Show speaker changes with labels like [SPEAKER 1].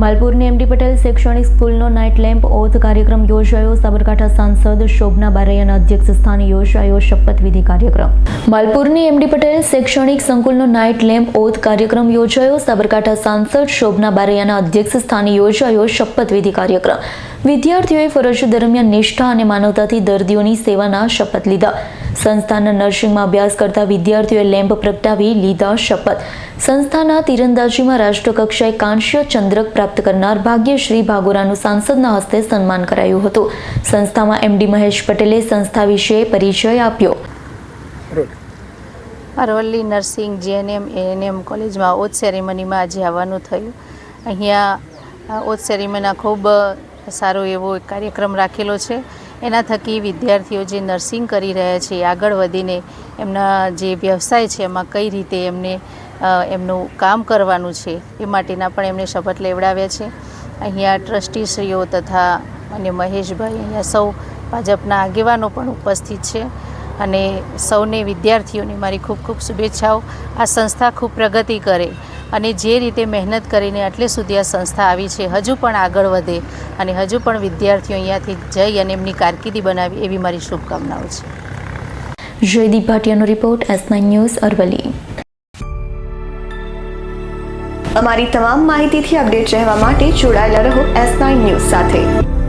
[SPEAKER 1] માલપુરની MD Patel શૈક્ષણિક સ્કૂલનો night lamp oath કાર્યક્રમ યોજાયો. સાબરકાંઠા સાંસદ શોભના બારૈયાના અધ્યક્ષ સ્થાને યોજાયો શપથવિધિ કાર્યક્રમ. માલપુરની એમડી પટેલ શૈક્ષણિક સંકુલનો નાઇટ લેમ્પ ઓથ કાર્યક્રમ યોજાયો. સાબરકાંઠા સાંસદ શોભના બારૈયાના અધ્યક્ષ સ્થાને યોજાયો શપથવિધિ કાર્યક્રમ. વિદ્યાર્થીઓએ ફરજ દરમિયાન નિષ્ઠા અને માનવતાથી દર્દીઓની સેવાના શપથ લીધા. સંસ્થાના નર્સિંગમાં અભ્યાસ કરતા વિદ્યાર્થીઓએ લેમ્પ પ્રગટાવી લીધા શપથ. સંસ્થાના તીરંદાજીમાં રાષ્ટ્રકક્ષાએ કાંસ્ય ચંદ્રક પ્રાપ્ત કરનાર ભાગ્યશ્રી ભાગોરાનું સાંસદના હસ્તે સન્માન કરાયું હતું. સંસ્થામાં એમડી મહેશ પટેલે સંસ્થા વિશે પરિચય આપ્યો.
[SPEAKER 2] અરવલ્લી નર્સિંગ જીએનએમ, એએનએમ કોલેજમાં ઓથ સેરેમનીમાં આજે આવવાનું થયું. અહીંયા ઓથ સેરેમનીના ખૂબ સારો એવો કાર્યક્રમ રાખેલો છે. એના થકી વિદ્યાર્થીઓ જે નર્સિંગ કરી રહ્યા છે આગળ વધીને એમના જે વ્યવસાય છે, એમાં કઈ રીતે એમને એમનું કામ કરવાનું છે, એ માટેના પણ એમને શપથ લેવડાવ્યા છે. અહીંયા ટ્રસ્ટીશ્રીઓ તથા અને મહેશભાઈ અહીંયા સૌ ભાજપના આગેવાનો પણ ઉપસ્થિત છે અને સૌને વિદ્યાર્થીઓને મારી ખૂબ ખૂબ શુભેચ્છાઓ. આ સંસ્થા ખૂબ પ્રગતિ કરે અને જે રીતે મહેનત કરીને આટલે સુધી આ સંસ્થા આવી છે હજુ પણ આગળ વધે અને હજુ પણ વિદ્યાર્થીઓ અહીંયાથી જઈ અને એમની કારકિર્દી બનાવી એવી મારી શુભકામનાઓ છે.
[SPEAKER 1] Jaydeep ભાટિયાનો report S nine news Aravalli
[SPEAKER 3] અમારી તમામ માહિતીથી અપડેટ રહેવા માટે જોડાયેલા રહો એસ નાઇન ન્યૂઝ સાથે.